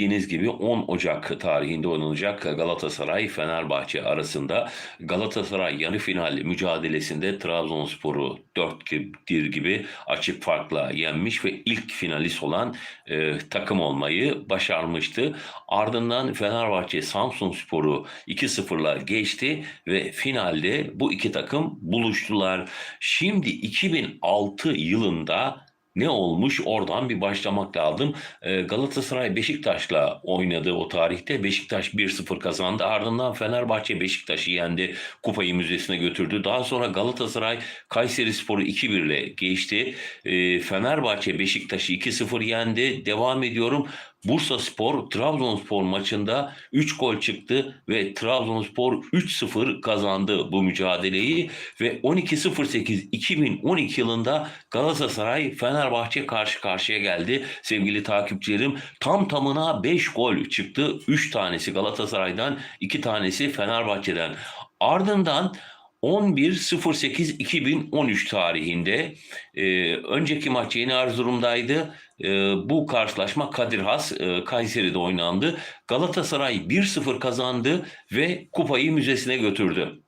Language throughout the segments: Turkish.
Bildiğiniz gibi 10 Ocak tarihinde oynanacak Galatasaray Fenerbahçe arasında Galatasaray yarı final mücadelesinde Trabzonspor'u 4-1 gibi açık farkla yenmiş ve ilk finalist olan e, takım olmayı başarmıştı. Ardından Fenerbahçe Samsunspor'u 2-0'la geçti ve finalde bu iki takım buluştular. Şimdi 2006 yılında ne olmuş oradan bir başlamak lazım. Ee, Galatasaray Beşiktaş'la oynadı o tarihte. Beşiktaş 1-0 kazandı. Ardından Fenerbahçe Beşiktaş'ı yendi. Kupayı müzesine götürdü. Daha sonra Galatasaray Kayseri Sporu 2-1 ile geçti. Ee, Fenerbahçe Beşiktaş'ı 2-0 yendi. Devam ediyorum. Bursa Spor Trabzonspor maçında 3 gol çıktı ve Trabzonspor 3-0 kazandı bu mücadeleyi ve 12.08.2012 yılında Galatasaray Fenerbahçe karşı karşıya geldi. Sevgili takipçilerim tam tamına 5 gol çıktı. 3 tanesi Galatasaray'dan, 2 tanesi Fenerbahçe'den. Ardından 11.08.2013 tarihinde e, önceki maç Yeni Erzurum'daydı. E, bu karşılaşma Kadir Has e, Kayseri'de oynandı. Galatasaray 1-0 kazandı ve kupayı müzesine götürdü.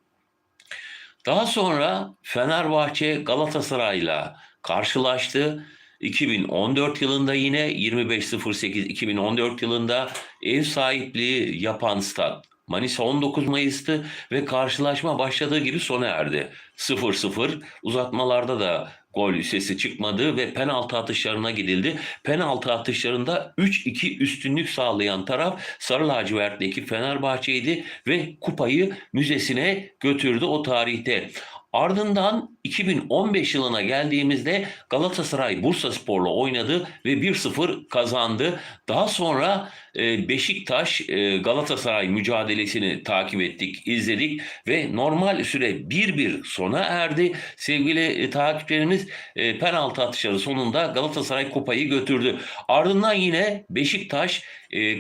Daha sonra Fenerbahçe Galatasaray'la karşılaştı. 2014 yılında yine 25.08.2014 yılında ev sahipliği yapan stat Manisa 19 Mayıs'tı ve karşılaşma başladığı gibi sona erdi. 0-0 uzatmalarda da gol sesi çıkmadı ve penaltı atışlarına gidildi. Penaltı atışlarında 3-2 üstünlük sağlayan taraf Sarı Lacivert'teki Fenerbahçe'ydi ve kupayı müzesine götürdü o tarihte. Ardından 2015 yılına geldiğimizde Galatasaray Bursaspor'la oynadı ve 1-0 kazandı. Daha sonra e, Beşiktaş e, Galatasaray mücadelesini takip ettik, izledik ve normal süre 1-1 sona erdi. Sevgili e, takipçilerimiz penaltı atışları sonunda Galatasaray kupayı götürdü. Ardından yine Beşiktaş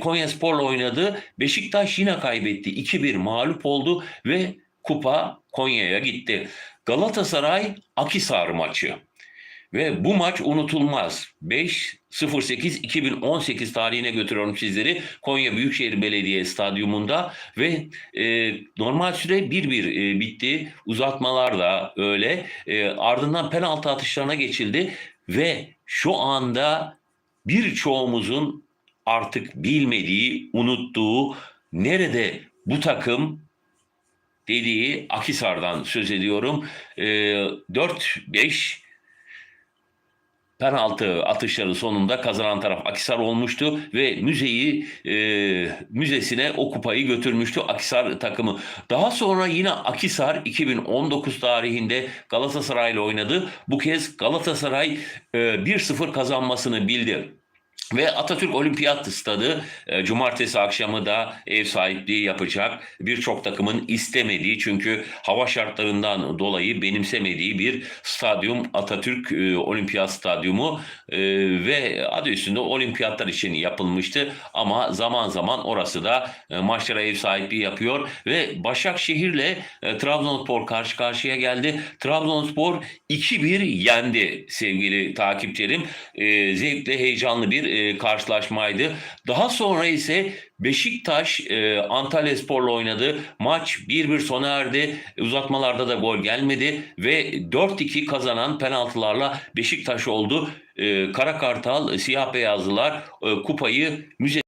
Konyaspor'la oynadı. Beşiktaş yine kaybetti. 2-1 mağlup oldu ve kupa Konya'ya gitti. Galatasaray Akisar maçı. Ve bu maç unutulmaz. 5-08-2018 tarihine götürüyorum sizleri. Konya Büyükşehir Belediye Stadyumunda ve e, normal süre 1-1 e, bitti. Uzatmalar da öyle. E, ardından penaltı atışlarına geçildi ve şu anda birçoğumuzun artık bilmediği, unuttuğu nerede bu takım dediği Akisar'dan söz ediyorum. E, 4-5 penaltı atışları sonunda kazanan taraf Akisar olmuştu ve müzeyi e, müzesine o kupayı götürmüştü Akisar takımı. Daha sonra yine Akisar 2019 tarihinde Galatasaray ile oynadı. Bu kez Galatasaray e, 1-0 kazanmasını bildi. Ve Atatürk Olimpiyat Stadı e, cumartesi akşamı da ev sahipliği yapacak. Birçok takımın istemediği çünkü hava şartlarından dolayı benimsemediği bir stadyum Atatürk e, Olimpiyat Stadyumu e, ve adı üstünde olimpiyatlar için yapılmıştı. Ama zaman zaman orası da e, maçlara ev sahipliği yapıyor ve Başakşehir'le e, Trabzonspor karşı karşıya geldi. Trabzonspor 2-1 yendi sevgili takipçilerim. E, zevkli, heyecanlı bir e, karşılaşmaydı. Daha sonra ise Beşiktaş e, Antalya Spor'la oynadı. Maç 1-1 sona erdi. Uzatmalarda da gol gelmedi ve 4-2 kazanan penaltılarla Beşiktaş oldu. E, Kara Kartal, Siyah Beyazlılar e, kupayı müzeye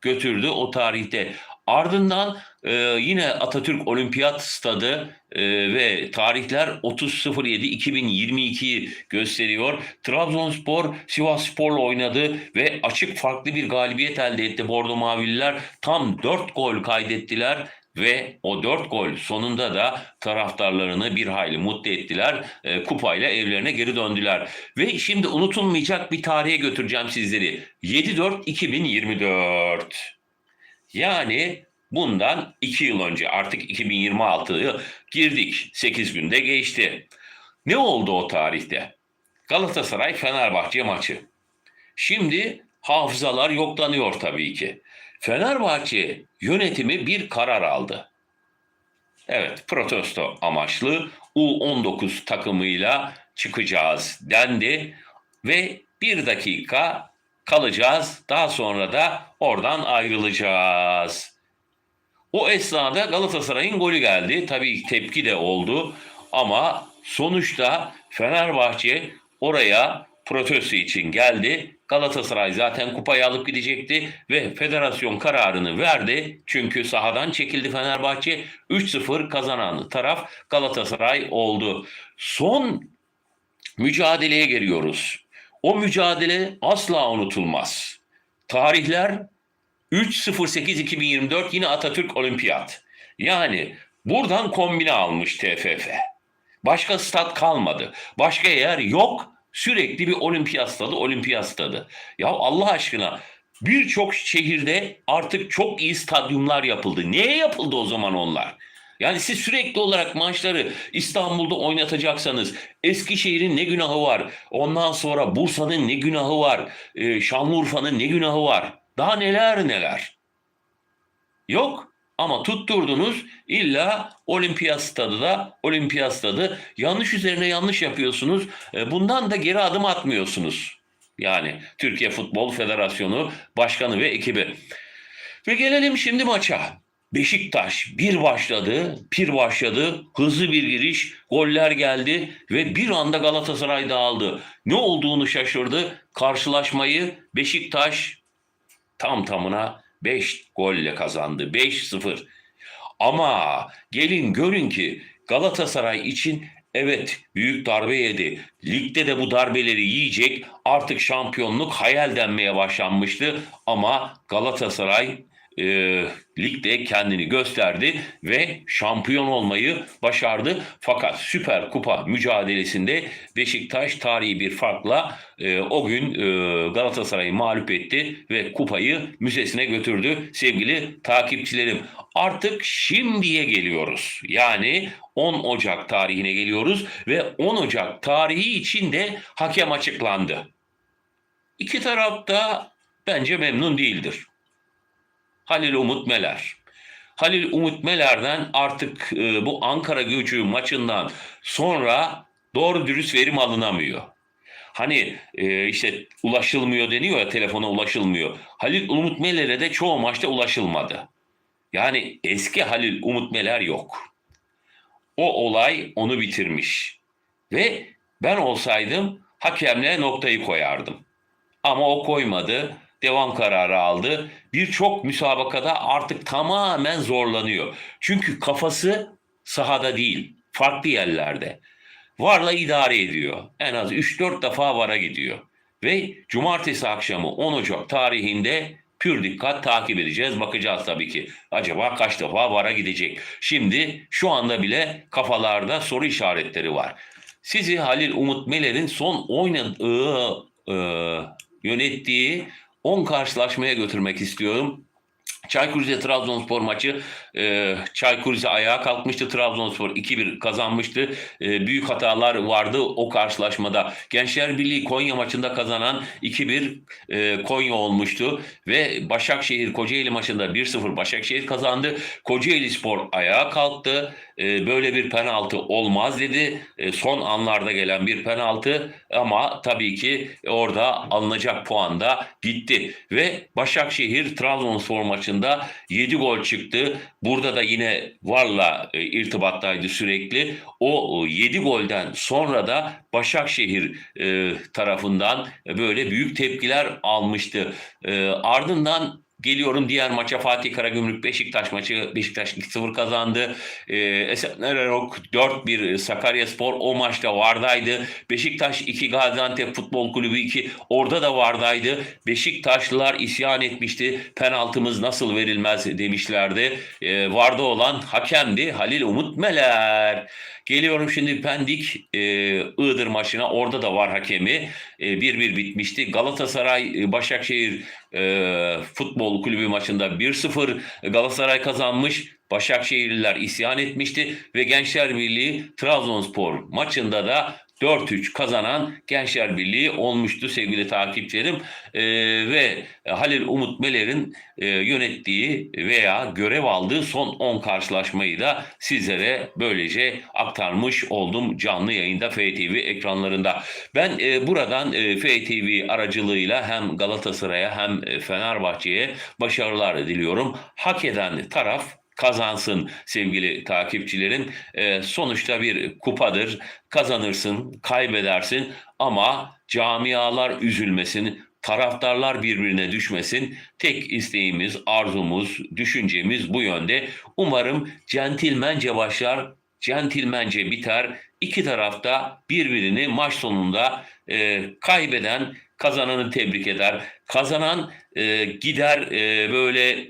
götürdü o tarihte. Ardından e, yine Atatürk Olimpiyat Stadı e, ve tarihler 30.07.2022'yi gösteriyor. Trabzonspor Sivasspor'la oynadı ve açık farklı bir galibiyet elde etti Bordo Mavililer. Tam 4 gol kaydettiler ve o 4 gol sonunda da taraftarlarını bir hayli mutlu ettiler. E, kupayla evlerine geri döndüler. Ve şimdi unutulmayacak bir tarihe götüreceğim sizleri. 7-4-2024. Yani bundan 2 yıl önce artık 2026'ya girdik. 8 günde geçti. Ne oldu o tarihte? Galatasaray Fenerbahçe maçı. Şimdi hafızalar yoklanıyor tabii ki. Fenerbahçe yönetimi bir karar aldı. Evet, protesto amaçlı U19 takımıyla çıkacağız dendi ve bir dakika kalacağız. Daha sonra da oradan ayrılacağız. O esnada Galatasaray'ın golü geldi. Tabii tepki de oldu. Ama sonuçta Fenerbahçe oraya protesto için geldi. Galatasaray zaten kupayı alıp gidecekti ve federasyon kararını verdi. Çünkü sahadan çekildi Fenerbahçe. 3-0 kazanan taraf Galatasaray oldu. Son mücadeleye geliyoruz. O mücadele asla unutulmaz. Tarihler 3.08.2024 yine Atatürk Olimpiyat. Yani buradan kombine almış TFF. Başka stat kalmadı. Başka yer yok. Sürekli bir olimpiyat stadı, olimpiyat stadı. Ya Allah aşkına birçok şehirde artık çok iyi stadyumlar yapıldı. Niye yapıldı o zaman onlar? Yani siz sürekli olarak maçları İstanbul'da oynatacaksanız Eskişehir'in ne günahı var? Ondan sonra Bursa'nın ne günahı var? Ee, Şanlıurfa'nın ne günahı var? Daha neler neler. Yok ama tutturdunuz illa olimpiyat stadı da olimpiyat stadı. Yanlış üzerine yanlış yapıyorsunuz. E, Bundan da geri adım atmıyorsunuz. Yani Türkiye Futbol Federasyonu Başkanı ve ekibi. Ve gelelim şimdi maça. Beşiktaş bir başladı, bir başladı, hızlı bir giriş, goller geldi ve bir anda Galatasaray dağıldı. Ne olduğunu şaşırdı. Karşılaşmayı Beşiktaş tam tamına 5 golle kazandı. 5-0. Ama gelin görün ki Galatasaray için evet büyük darbe yedi. Ligde de bu darbeleri yiyecek. Artık şampiyonluk hayal denmeye başlanmıştı. Ama Galatasaray e, ligde kendini gösterdi ve şampiyon olmayı başardı. Fakat Süper Kupa mücadelesinde Beşiktaş tarihi bir farkla e, o gün e, Galatasaray'ı mağlup etti ve kupayı müzesine götürdü. Sevgili takipçilerim artık şimdiye geliyoruz. Yani 10 Ocak tarihine geliyoruz ve 10 Ocak tarihi için de hakem açıklandı. İki taraf da bence memnun değildir. Halil Umut Meler. Halil Umut Meler'den artık e, bu Ankara gücü maçından sonra doğru dürüst verim alınamıyor. Hani e, işte ulaşılmıyor deniyor ya telefona ulaşılmıyor. Halil Umut Meler'e de çoğu maçta ulaşılmadı. Yani eski Halil Umut Meler yok. O olay onu bitirmiş. Ve ben olsaydım hakemle noktayı koyardım. Ama o koymadı. Devam kararı aldı. Birçok müsabakada artık tamamen zorlanıyor. Çünkü kafası sahada değil, farklı yerlerde. Varla idare ediyor. En az 3-4 defa vara gidiyor. Ve cumartesi akşamı 10 Ocak tarihinde pür dikkat takip edeceğiz. Bakacağız tabii ki. Acaba kaç defa vara gidecek? Şimdi şu anda bile kafalarda soru işaretleri var. Sizi Halil Umut Meler'in son oynadığı, e, yönettiği 10 karşılaşmaya götürmek istiyorum. Çaykur Rize Trabzonspor maçı e, Çaykur Rize ayağa kalkmıştı. Trabzonspor 2-1 kazanmıştı. E, büyük hatalar vardı o karşılaşmada. Gençler Birliği Konya maçında kazanan 2-1 e, Konya olmuştu ve Başakşehir Kocaeli maçında 1-0 Başakşehir kazandı. Kocaeli Spor ayağa kalktı. E, böyle bir penaltı olmaz dedi. E, son anlarda gelen bir penaltı ama tabii ki orada alınacak puan da gitti ve Başakşehir Trabzonspor maçında 7 gol çıktı. Burada da yine Var'la e, irtibattaydı sürekli. O 7 golden sonra da Başakşehir e, tarafından böyle büyük tepkiler almıştı. E, ardından Geliyorum diğer maça Fatih Karagümrük Beşiktaş maçı. Beşiktaş 2-0 kazandı. Ee, Esenler Erok 4-1 Sakarya Spor o maçta vardaydı. Beşiktaş 2 Gaziantep Futbol Kulübü 2 orada da vardaydı. Beşiktaşlılar isyan etmişti. Penaltımız nasıl verilmez demişlerdi. Ee, varda olan hakemdi Halil Umut Meler. Geliyorum şimdi Pendik e, Iğdır maçına. Orada da var hakemi. 1-1 bitmişti. Galatasaray e, Başakşehir e, Futbol Kulübü maçında 1-0 Galatasaray kazanmış. Başakşehirliler isyan etmişti ve Gençler Birliği Trabzonspor maçında da 4-3 kazanan Gençler Birliği olmuştu sevgili takipçilerim. Ee, ve Halil Umut Meler'in e, yönettiği veya görev aldığı son 10 karşılaşmayı da sizlere böylece aktarmış oldum canlı yayında FTV ekranlarında. Ben e, buradan e, FTV aracılığıyla hem Galatasaray'a hem e, Fenerbahçe'ye başarılar diliyorum. Hak eden taraf kazansın sevgili takipçilerim. Ee, sonuçta bir kupadır. Kazanırsın, kaybedersin ama camialar üzülmesin, taraftarlar birbirine düşmesin. Tek isteğimiz, arzumuz, düşüncemiz bu yönde. Umarım centilmence başlar, centilmence biter. İki tarafta birbirini maç sonunda e, kaybeden kazananı tebrik eder. Kazanan e, gider e, böyle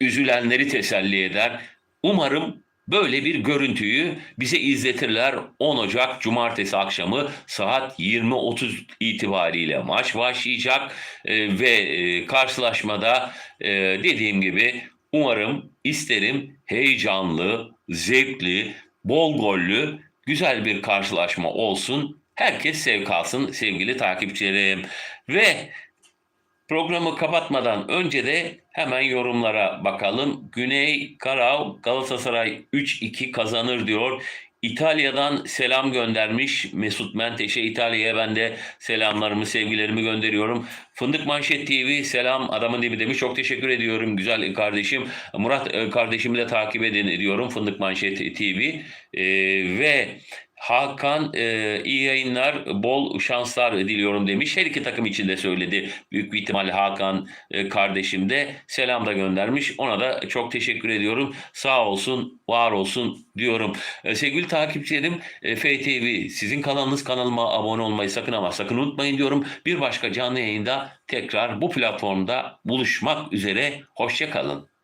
üzülenleri teselli eder. Umarım böyle bir görüntüyü bize izletirler. 10 Ocak Cumartesi akşamı saat 20.30 itibariyle maç başlayacak Ee, ve e, karşılaşmada e, dediğim gibi umarım isterim heyecanlı, zevkli, bol gollü, güzel bir karşılaşma olsun. Herkes sevk alsın sevgili takipçilerim. Ve Programı kapatmadan önce de hemen yorumlara bakalım. Güney Karav Galatasaray 3-2 kazanır diyor. İtalya'dan selam göndermiş Mesut Menteşe İtalya'ya ben de selamlarımı sevgilerimi gönderiyorum. Fındık Manşet TV selam adamın dibi demiş çok teşekkür ediyorum güzel kardeşim. Murat e, kardeşimi de takip edin diyorum Fındık Manşet TV Ee, ve Hakan e, iyi yayınlar, bol şanslar diliyorum demiş. Her iki takım için de söyledi. Büyük bir ihtimalle Hakan e, kardeşim de selam da göndermiş. Ona da çok teşekkür ediyorum. Sağ olsun, var olsun diyorum. E, sevgili takipçilerim, e, FTV sizin kanalınız kanalıma abone olmayı sakın ama sakın unutmayın diyorum. Bir başka canlı yayında tekrar bu platformda buluşmak üzere. Hoşçakalın.